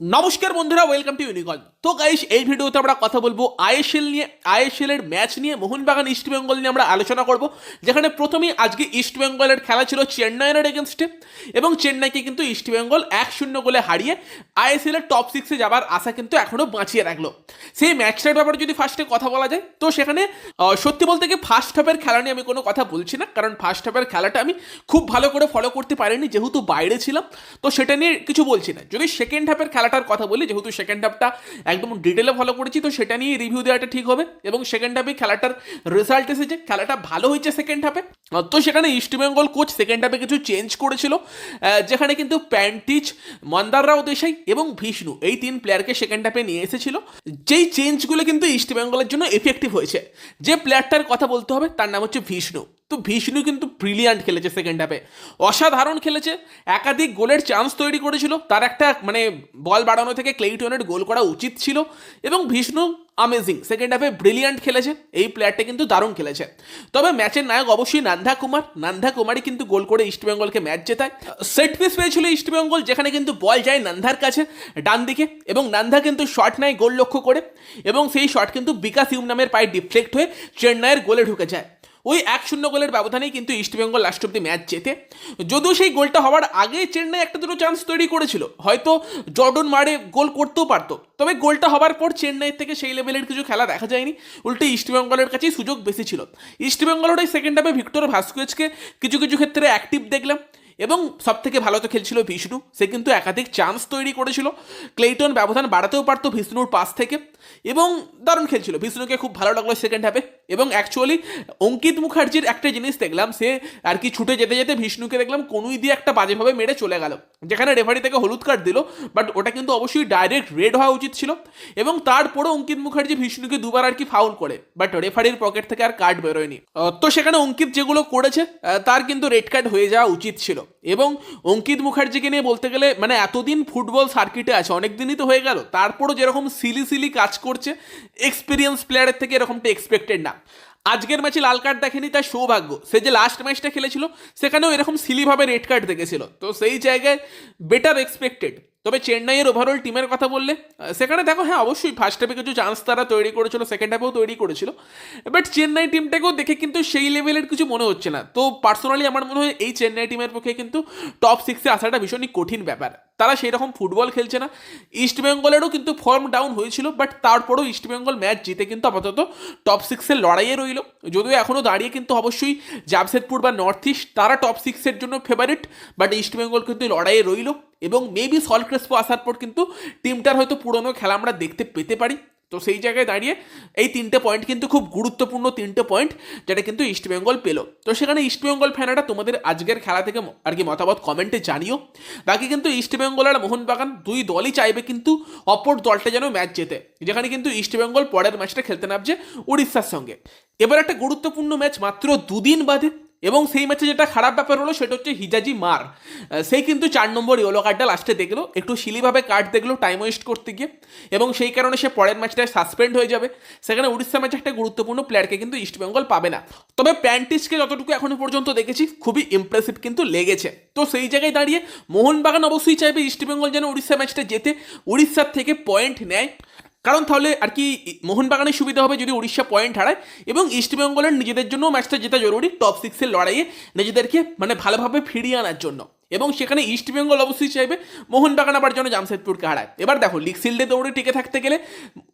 নমস্কার বন্ধুরা welcome to ইউনিকল তো গাইস এই ভিডিওতে আমরা কথা বলব আইএসএল নিয়ে, আইএসএল এর ম্যাচ নিয়ে, মোহনবাগান ইস্ট বেঙ্গল নিয়ে আমরা আলোচনা করব। যেখানে প্রথমেই আজকে ইস্ট বেঙ্গলের খেলা ছিল চেন্নাইয়ের এগেনস্টে এবং চেন্নাইকে কিন্তু ইস্ট বেঙ্গল এক শূন্য গোলে হারিয়ে আইএসএল এর টপ সিক্সে যাবার আশা কিন্তু এখনও বাঁচিয়ে রাখল। সেই ম্যাচটার ব্যাপারে যদি ফার্স্টে কথা বলা যায়, তো সেখানে সত্যি বলতে কি ফার্স্ট হাফের খেলা নিয়ে আমি কোনো কথা বলছি না। কারণ ফার্স্ট হাফের খেলাটা আমি খুব ভালো করে ফলো করতে পারিনি, যেহেতু বাইরে ছিলাম। তো সেটা নিয়ে কিছু বলছি না। যদি সেকেন্ড হাফের খেলাটার কথা বলি, যেহেতু সেকেন্ড হাফটা একদম ডিটেলে ফলো করেছি, তো সেটা নিয়ে রিভিউ দেওয়াটা ঠিক হবে। এবং সেকেন্ড হাফে খেলাটার রেজাল্ট এসেছে, খেলাটা ভালো হয়েছে সেকেন্ড হাফে তো সেখানে ইস্টবেঙ্গল কোচ সেকেন্ড হাফে কিছু চেঞ্জ করেছিল যেখানে কিন্তু প্যান্টিচ মন্দাররাও দেশাই এবং ভিষ্ণু এই তিন প্লেয়ারকে সেকেন্ড হাফে নিয়ে এসেছিল। যেই চেঞ্জগুলো কিন্তু ইস্টবেঙ্গলের জন্য এফেক্টিভ হয়েছে। যে প্লেয়ারটার কথা বলতে হবে, তার নাম হচ্ছে ভিষ্ণু তো ভিষ্ণু কিন্তু ব্রিলিয়ান্ট খেলেছে সেকেন্ড হাফে অসাধারণ খেলেছে, একাধিক গোলের চান্স তৈরি করেছিল, তার একটা মানে বল বাড়ানো থেকে ক্লেইটনের গোল করা উচিত ছিল এবং ভিষ্ণু আমেজিং সেকেন্ড হাফে ব্রিলিয়ান্ট খেলেছে, এই প্লেয়ারটা কিন্তু দারুণ খেলেছে। তবে ম্যাচের নায়ক অবশ্যই নান্ধা কুমার নান্ধা কুমারই কিন্তু গোল করে ইস্টবেঙ্গলকে ম্যাচ জেতায়। সেট পিস পেয়েছিল ইস্টবেঙ্গল যেখানে কিন্তু বল যায় নান্ধার কাছে, ডান দিকে, এবং নান্ধা কিন্তু শট নেয় গোল লক্ষ্য করে, এবং সেই শট কিন্তু বিকাশ ইউম নামের পায়ে ডিফ্লেক্ট হয়ে চেন্নাইয়ের গোলে ঢুকে যায়। ওই এক শূন্য গোলের ব্যবধানেই কিন্তু ইস্টবেঙ্গল লাস্ট অব্দি ম্যাচ জেতে। যদিও সেই গোলটা হওয়ার আগে চেন্নাই একটা দুটো চান্স তৈরি করেছিল, হয়তো জর্ডন মারে গোল করতেও পারতো। তবে গোলটা হওয়ার পর চেন্নাই থেকে সেই লেভেলের কিছু খেলা দেখা যায়নি, উল্টে ইস্টবেঙ্গলের কাছেই সুযোগ বেশি ছিল। ইস্টবেঙ্গলের ওই সেকেন্ড হাফে ভিক্টর ভাস্কুয়েজকে কিছু কিছু ক্ষেত্রে অ্যাক্টিভ দেখলাম। এবং সব থেকে ভালো তো খেলছিল বিষ্ণু সে কিন্তু একাধিক চান্স তৈরি করেছিল। ক্লেইটন ব্যবধান বাড়াতেও পারত বিষ্ণুর পাশ থেকে। এবং দারুণ খেলছিল। বিষ্ণুকে খুব ভালো লাগল সেকেন্ড হাফে এবং অ্যাকচুয়ালি অঙ্কিত মুখার্জির একটা জিনিস দেখলাম, সে আর কি ছুটে যেতে যেতে বিষ্ণুকে দেখলাম, কোনুই দিয়ে একটা বাজেভাবে মেরে চলে গেল। যেখানে রেফারি থেকে হলুদ কার্ড দিল বাট ওটা কিন্তু অবশ্যই ডাইরেক্ট রেড হওয়া উচিত ছিল। এবং তারপরে অঙ্কিত মুখার্জি বিষ্ণুকে দুবার আর কি ফাউল করে বাট রেফারির পকেট থেকে আর কার্ড বেরোয়নি। তো সেখানে অঙ্কিত যেগুলো করেছে তার কিন্তু রেড কার্ড হয়ে যাওয়া উচিত ছিল। এবং অঙ্কিত মুখার্জিকে নিয়ে বলতে গেলে মানে এতদিন ফুটবল সার্কিটে আছে অনেক দিনই তো হয়ে গেল, তারপরও যেরকম সিলি সিলি কাজ করছে এক্সপিরিয়েন্স প্লেয়ারের থেকে এরকমটা এক্সপেক্টেড না। আজকের ম্যাচে লাল কার্ড দেখেনি তার সৌভাগ্য। সে যে লাস্ট ম্যাচটা খেলেছিল, সেখানেও এরকম সিলিভাবে রেড কার্ড দেখেছিল। তো সেই জায়গায় বেটার এক্সপেক্টেড তবে চেন্নাইয়ের ওভারঅল টিমের কথা বললে সেখানে দেখো হ্যাঁ অবশ্যই ফার্স্ট হাফে কিছু চান্স তারা তৈরি করেছিল সেকেন্ড হাফেও তৈরি করেছিল। বাট চেন্নাই টিমটাকেও দেখে কিন্তু সেই লেভেলের কিছু মনে হচ্ছে না। তো পার্সোনালি আমার মনে হয় এই চেন্নাই টিমের পক্ষে কিন্তু টপ সিক্সে আসাটা ভীষণই কঠিন ব্যাপার। তারা সেই রকম ফুটবল খেলছে না। ইস্টবেঙ্গলেরও কিন্তু ফর্ম ডাউন হয়েছিল বাট তারপরেও ইস্টবেঙ্গল ম্যাচ জিতে কিন্তু আপাতত টপ সিক্সের লড়াইয়ে রইল। যদিও এখনও দাঁড়িয়ে কিন্তু অবশ্যই জামশেদপুর বা নর্থ ইস্ট তারা টপ সিক্সের জন্য ফেভারিট বাট ইস্টবেঙ্গল কিন্তু লড়াইয়ে রইল। এবং মেবি সল ক্রেসপো আসার পর কিন্তু টিমটার হয়তো পুরনো খেলা আমরা দেখতে পেতে পারি। তো সেই জায়গায় দাঁড়িয়ে এই তিনটে পয়েন্ট কিন্তু খুব গুরুত্বপূর্ণ তিনটে পয়েন্ট যেটা কিন্তু ইস্টবেঙ্গল পেল। তো সেখানে ইস্টবেঙ্গল ফ্যানেরা তোমাদের আজকের খেলা থেকে আর কি মতামত কমেন্টে জানিও। বাকি কিন্তু ইস্টবেঙ্গল আর মোহনবাগান দুই দলই চাইবে কিন্তু অপর দলটা যেন ম্যাচ জেতে। যেখানে কিন্তু ইস্টবেঙ্গল পরের ম্যাচটা খেলতে নামছে উড়িষ্যার সঙ্গে। এবার একটা গুরুত্বপূর্ণ ম্যাচ মাত্র দুদিন বাদে এবং সেই ম্যাচে যেটা খারাপ ব্যাপার হলো, সেটা হচ্ছে হিজাজি মার। সেই কিন্তু চার নম্বর ইয়েলো কার্ডটা লাস্টে দেখল। একটু সিলিভাবে কার্ড দেখল টাইম ওয়েস্ট করতে গিয়ে। এবং সেই কারণে সে পরের ম্যাচটায় সাসপেন্ড হয়ে যাবে। সেখানে উড়িষ্যা ম্যাচে একটা গুরুত্বপূর্ণ প্লেয়ারকে কিন্তু ইস্টবেঙ্গল পাবে না। তবে প্যান্টিসকে যতটুকু এখনও পর্যন্ত দেখেছি, খুবই ইমপ্রেসিভ কিন্তু লেগেছে। তো সেই জায়গায় দাঁড়িয়ে মোহনবাগান অবশ্যই চাইবে ইস্টবেঙ্গল যেন উড়িষ্যা ম্যাচটা যেতে উড়িষ্যার থেকে পয়েন্ট নেয়। কারণ তাহলে আর কি মোহনবাগানের সুবিধা হবে যদি উড়িষ্যা পয়েন্ট হারায় এবং ইস্টবেঙ্গলের নিজেদের জন্য ম্যাচটা জেতা জরুরি টপ সিক্সের লড়াইয়ে নিজেদেরকে মানে ভালোভাবে ফিরিয়ে আনার জন্য। এবং সেখানে ইস্টবেঙ্গল অবশ্যই চাইবে মোহনবাগান আবার যেন জামশেদপুরকে হারায়। এবার দেখো লিগ শিল্ডে দৌড়ে টিকে থাকতে গেলে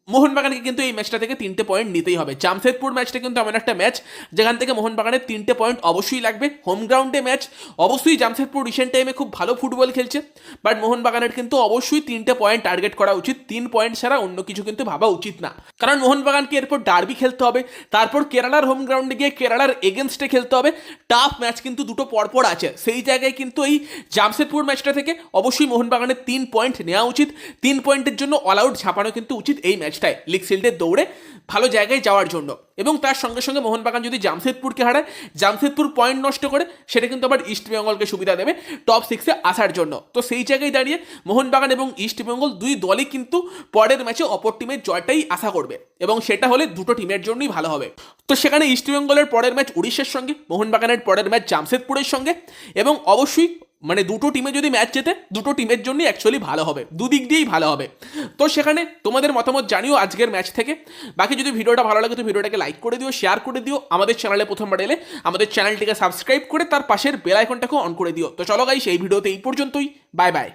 মোহনবাগানকে কিন্তু এই ম্যাচটা থেকে তিনটে পয়েন্ট নিতেই হবে। জামশেদপুর ম্যাচটা কিন্তু এমন একটা ম্যাচ যেখান থেকে মোহনবাগানের তিনটে পয়েন্ট অবশ্যই লাগবে। হোম গ্রাউন্ডে ম্যাচ অবশ্যই জামশেদপুর রিসেন্ট টাইমে খুব ভালো ফুটবল খেলছে বাট মোহনবাগানের কিন্তু অবশ্যই তিনটে পয়েন্ট টার্গেট করা উচিত। তিন পয়েন্ট ছাড়া অন্য কিছু কিন্তু ভাবা উচিত না। কারণ মোহনবাগানকে এরপর ডার্বি খেলতে হবে, তারপর কেরালার হোম গ্রাউন্ডে গিয়ে কেরালার এগেনস্টে খেলতে হবে। টাফ ম্যাচ কিন্তু দুটো পরপর আছে। সেই জায়গায় কিন্তু এই জামশেদপুর ম্যাচটা থেকে অবশ্যই মোহনবাগানের তিন পয়েন্ট নেওয়া উচিত। তিন পয়েন্টের জন্য অল আউট ঝাঁপানো কিন্তু উচিত এই ম্যাচটায় লিগ শিল্ডের দৌড়ে ভালো জায়গায় যাওয়ার জন্য। এবং তার সঙ্গে সঙ্গে মোহনবাগান যদি জামশেদপুরকে হারায়, জামশেদপুর পয়েন্ট নষ্ট করে, সেটা কিন্তু আবার ইস্টবেঙ্গলকে সুবিধা দেবে টপ সিক্সে আসার জন্য। তো সেই জায়গায় দাঁড়িয়ে মোহনবাগান এবং ইস্টবেঙ্গল দুই দলই কিন্তু পরের ম্যাচে অপর টিমের জয়টাই আশা করবে। এবং সেটা হলে দুটো টিমের জন্যই ভালো হবে। তো সেখানে ইস্টবেঙ্গলের পরের ম্যাচ উড়িষ্যার সঙ্গে, মোহনবাগানের পরের ম্যাচ জামশেদপুরের সঙ্গে। এবং অবশ্যই মানে দুটো টিমে যদি ম্যাচ জেতে, দুটো টিমের জন্যই অ্যাকচুয়ালি ভালো হবে। দুদিক দিয়েই ভালো হবে। তো সেখানে তোমাদের মতামত জানিও আজকের ম্যাচ থেকে। বাকি যদি ভিডিওটা ভালো লাগে, তো ভিডিওটাকে লাইক করে দিও শেয়ার করে দিও। আমাদের চ্যানেলে প্রথমবার এলে আমাদের চ্যানেলটিকে সাবস্ক্রাইব করে তার পাশের বেল আইকনটাকেও অন করে দিও। তো চলো গাইস সেই ভিডিওতে এই পর্যন্তই। Bye bye